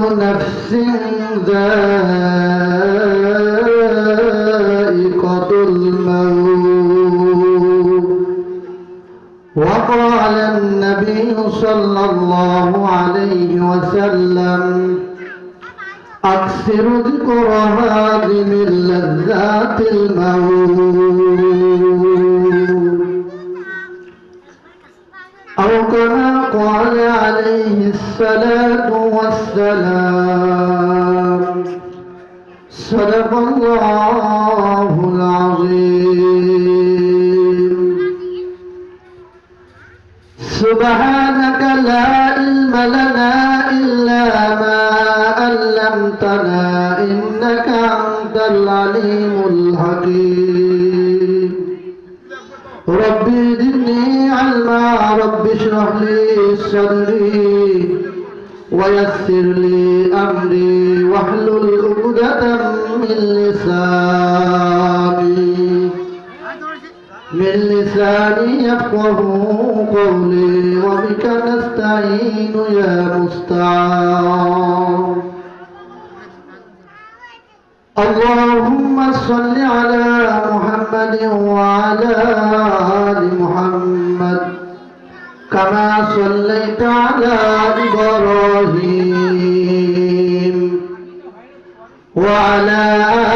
نفس ذائقة الموت. وقال النبي صلى الله عليه وسلم أكثر ذكر هذه لذات الموت. عليه الصلاة والسلام. صدق الله العظيم. سبحانك لا علم لنا إلا ما علمتنا إنك أنت العليم رب اشرح لي صدري ويسر لي أمري واحلل عقدة من لساني. من لساني يفقه قولي وبك نستعين يا مستعان. اللهم صل على محمد وعلى آل محمد. كما صليت على إبراهيم وعلى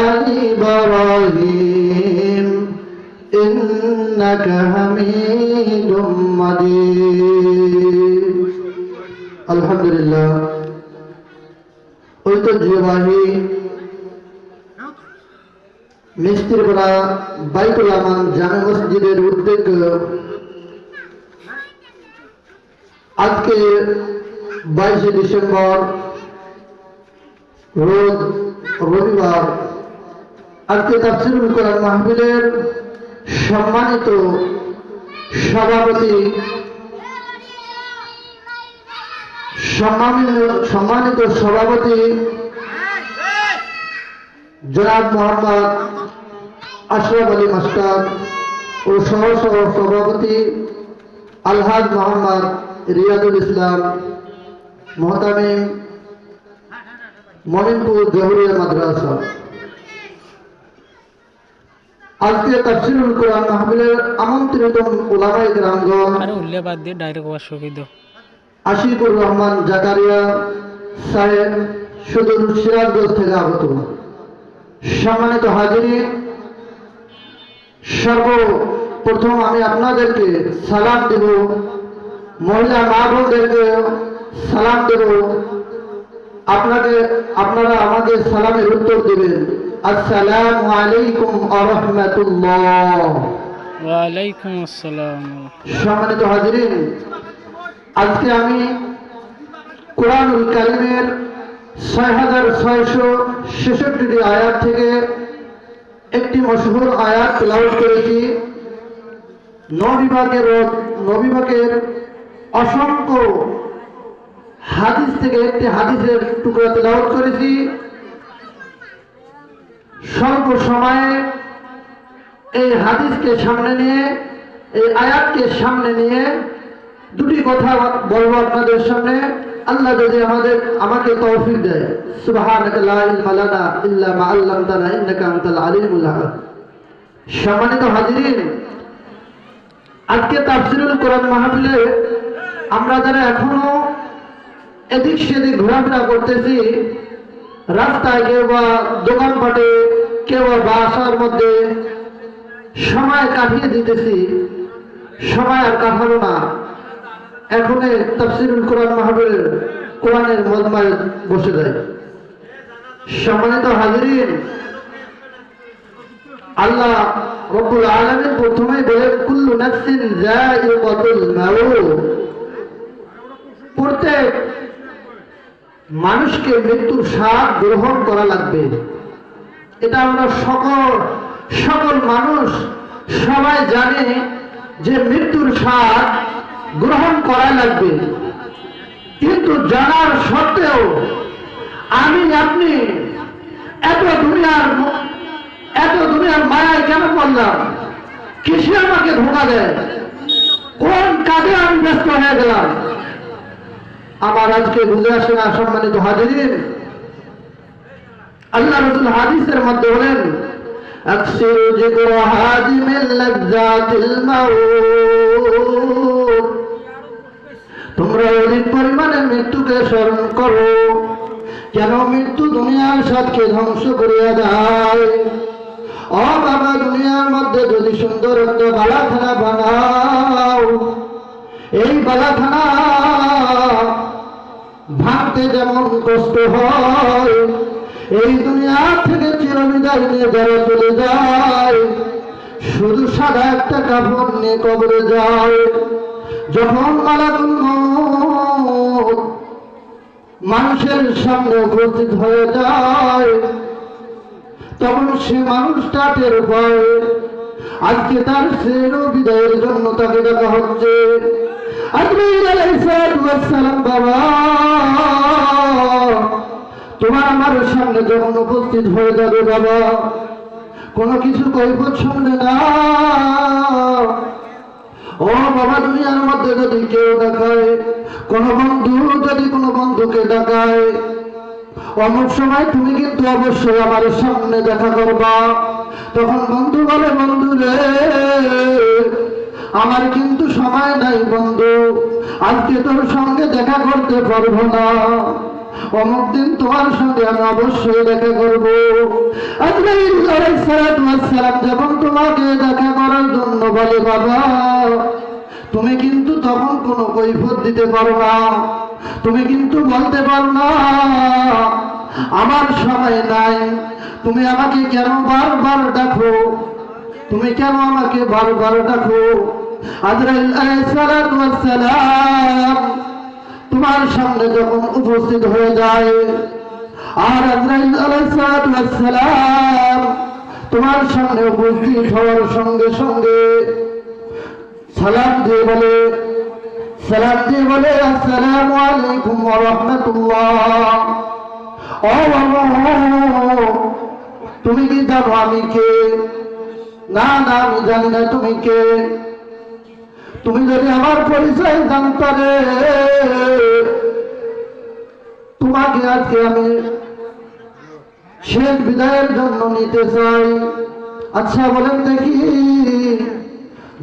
آل إبراهيم إنك حميد مجيد الحمد لله ঐতিহ্যবাহী মিস্ত্রিপাড়া বাইতুল আমান জামে মসজিদের উদ্যোগ আজকে বাইশে ডিসেম্বর রোজ রবিবার, আজকে তাফসিরুল কোরআন মাহফিলের সম্মানিত সভাপতি, সম্মানিত সম্মানিত সভাপতি জনাব মোহাম্মদ আশরাফ আলী মাস্টার ও সহ সহ সভাপতি আলহাজ মোহাম্মদ রিয়াদুল ইসলাম মহতামিম মনিমপুর জহুরিয়া মাদ্রাসা। আজকে তাফসিরুল কোরআন মাহফিলের আমন্ত্রিত ওলামাই গ্রামগণ আরে উল্লে বাদ দিয়ে ডাইরেক্ট ওয়াশ করে দাও। আশিকুর রহমান জাকারিয়া সাহেব সুদূর সিরাজগঞ্জ থেকে আগত। সম্মানিত হাজিরি সর্বপ্রথম আমি আপনাদেরকে সালাম দেব মহিলা মা বোনদেরকে সালাম দেব আপনাকে আপনারা আমাদের সালামের উত্তর দেবেন। আসসালামু আলাইকুম আরহামাতুল্লাহ ওয়ালাইকুম আসসালাম সম্মানিত হাজিরিন আজকে আমি কোরআনুল কারিমের ছয় হাজার ছয়শো ছেষট্টিটি আয়াত থেকে একটি মশহুর আয়াত তেলাওয়াত করেছি। নবিভাগের নবিভাগের অসংখ্য হাদিস থেকে একটি হাদিসের টুকরা তেলাওয়াত করেছি। স্বল্প সময়ে এই হাদিসকে সামনে নিয়ে, এই আয়াতকে সামনে নিয়ে দুটি কথা বলব আপনাদের সামনে। আল্লাহ যদি আমাদের, আমাকে তৌফিক দেয়। সুবহানাকা লা ইলমা লানা ইল্লা মা আল্লামতানা ইন্নাকা আনতাল আলিমুল হাকিম সম্মানিত হাজিরিন, আজকে তাফসিরুল কোরআন মাহফিলে আমরা যারা এখনও এদিক সেদিক ঘোরাফেরা করতেছি, রাস্তায় কেউ বা দোকানপাটে, কেউ বা বাসার মধ্যে সময় কাটিয়ে দিতেছি। সময় আর কাটাবো না। এখন তফসিরুল কোরআন মাহবুবের কোরআনের মদমায় বসে যায়। সম্মানিত হাজিরিন, আল্লাহ রব্বুল আলামিন প্রথমেই বলে, কুল্লু নাফসিন যায়িকাতুল মাউত। প্রত্যেক মানুষকে মৃত্যুর স্বাদ গ্রহণ করা লাগবে। এটা আমরা সকল সকল মানুষ সবাই জানে যে মৃত্যুর স্বাদ গ্রহণ করা লাগবে। কিন্তু জানার সত্ত্বেও আমি, আপনি এত দুনিয়ার এত দুনিয়ার মায়ায় কেন পড়লাম? কিসে আমাকে ধোকা দেয়? কোন কাজে আমি ব্যস্ত হয়ে গেলাম? আমার আজকে বুঝে আসে না সম্মানিত হাজির আল্লাহ রসুল হাদিসের মধ্যে বলেন أكثر ذكر هادم اللذات الموت তোমরা অধিক পরিমাণে মৃত্যুকে স্মরণ করো কেন মৃত্যু দুনিয়ার সাথে ধ্বংস করিয়া দেয় ও বাবা দুনিয়ার মধ্যে যদি সুন্দর একটা বালাখানা বানাও এই বালাখানা ভাঙতে যেমন কষ্ট হয়, এই দুনিয়া থেকে চিরবিদায় নিয়ে যারা চলে যায়, শুধু সাদা একটা কাপড় নিয়ে কবরে যায়। যখন মালাকুল মানুষের সামনে উপস্থিত হয়ে যায়, তখন সে মানুষটা টের পায়, আজকে তার শ্রেণ বিদায়ের জন্য তাকে ডাকা হচ্ছে। বাবা। তোমার আমার সামনে যখন উপস্থিত হয়ে যাবে, বাবা, কোনো কিছু কৈফত শুনবে না। ও বাবা, দুনিয়ার মধ্যে যদি কেউ দেখায়, কোন বন্ধু যদি কোনো বন্ধুকে দেখায়, অমুক সময় তুমি কিন্তু অবশ্যই আমার সামনে দেখা করবা। তখন বন্ধু বলে, বন্ধু রে আমার কিন্তু সময় নাই, বন্ধু। আজকে তোর সঙ্গে দেখা করতে পারব না। অমুক দিন তোমার সঙ্গে আমি অবশ্যই দেখা করব। যখন তোমাকে দেখা করার জন্য বলে, বাবা, তুমি কিন্তু তখন কোনো কৈফত দিতে পারো না। তুমি কিন্তু বলতে পারো না, আমার সময় নাই। তুমি আমাকে কেন বারবার ডাকো? তুমি কেন আমাকে বারবার ডাকো? আজরাইল আলাইহিস সালাতু ওয়াস সালাম, তোমার সামনে যখন উপস্থিত হয়ে যায়, আর আজরাইল আলাইহিস সালাতু তোমার সামনে উপস্থিত হওয়ার সঙ্গে সঙ্গে সালাম দিয়ে বলে, সালাম দিয়ে বলে, আসসালামু আলাইকুম ওয়া রাহমাতুল্লাহ। ও তুমি কি জানো আমি কে? না না, আমি জানি না তুমি কে। তুমি যদি আমার পরিচয় জানতে রে, তোমাকে আজকে আমি শেষ বিদায়ের জন্য নিতে চাই। আচ্ছা বলেন দেখি,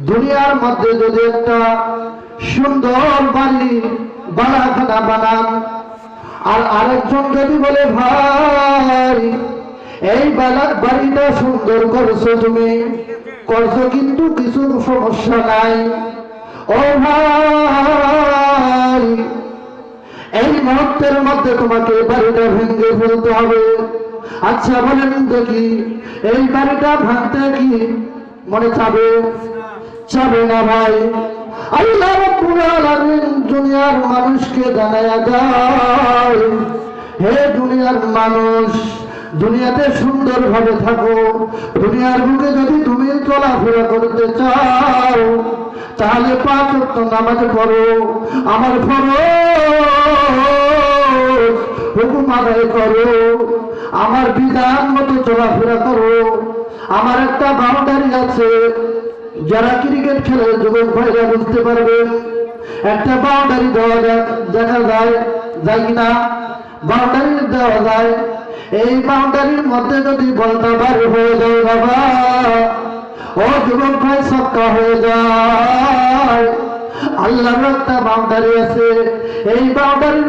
দুনিয়ার মধ্যে যদি একটা সুন্দর বাড়ি বাড়াখানা বানান, আর আরেকজন যদি বলে, ভাই, এই বাড়িটা সুন্দর করছ তুমি, করছ কিন্তু কিছু সমস্যা নাই। ও ভাই, এই মুহূর্তের মধ্যে তোমাকে বাড়িটা ভেঙে ফেলতে হবে। আচ্ছা বলেন দেখি এই বাড়িটা ভাঙতে কি মনে চাবে? চাবে না ভাই। আল্লাহ রাব্বুল দুনিয়ার মানুষকে জানায়া দেয় হে দুনিয়ার মানুষ, দুনিয়াতে সুন্দরভাবে থাকো। দুনিয়ার বুকে যদি তুমি চলাফেরা করতে চাও তাহলে পাঁচ নামাজ পড়ো। আমার ফরজ হুকুম আদায় করো। আমার বিধান মতো চলাফেরা করো। আমার একটা বাউন্ডারি আছে। যারা ক্রিকেট খেলে যুবক ভাইরা বুঝতে পারবে, একটা বাউন্ডারি দেওয়া দেখা যায় যায় কিনা বাউন্ডারি দেওয়া যায়। এই বাউন্ডারির মধ্যে যদি বলটা বার হয়ে যায়, বাবা।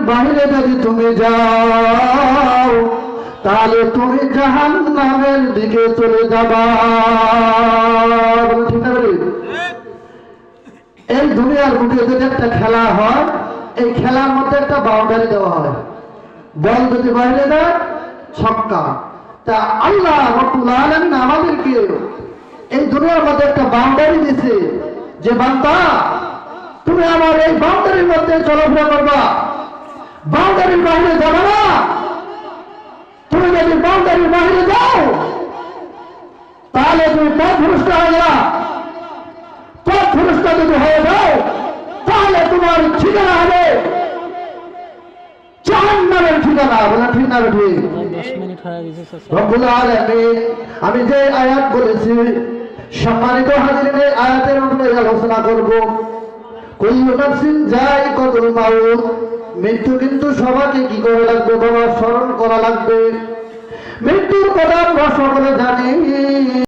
বাইরে যদি তুমি যাও, তাহলে তুমি জাহান নামের দিকে চলে যাবা? এই দুনিয়ার বুকে যদি একটা খেলা হয়, এই খেলার মধ্যে একটা বাউন্ডারি দেওয়া হয়। বল যদি বাইরে দেয়, ছক্কা। তা আল্লাহ আমাদেরকে এই দুনিয়ার মধ্যে একটা বাউন্ডারি দিছে যে, বান্দা, তুমি আমার এই বাউন্ডারির মধ্যে চলাফেরা করবা। বাউন্ডারির বাইরে যাবে না। তুমি যদি বাউন্ডারির বাইরে যাও, তাহলে তুমি পথ ভ্রষ্ট হয়ে যাও পথ ভ্রষ্ট যদি হয়ে যাও, তাহলে তোমার ঠিকানা হবে। জাহান্নামের ঠিকানা বলে ঠিক না ঠিক? আমি যে আয়াত বলেছি, সম্মানিত হাজিরে আয়াতের উপরে আলোচনা করব। যায়িকাতুল মাউত, মৃত্যু কিন্তু সবাইকে কি করে লাগবে বাবা? স্মরণ করা লাগবে। মৃত্যুর কথা সকলে জানি।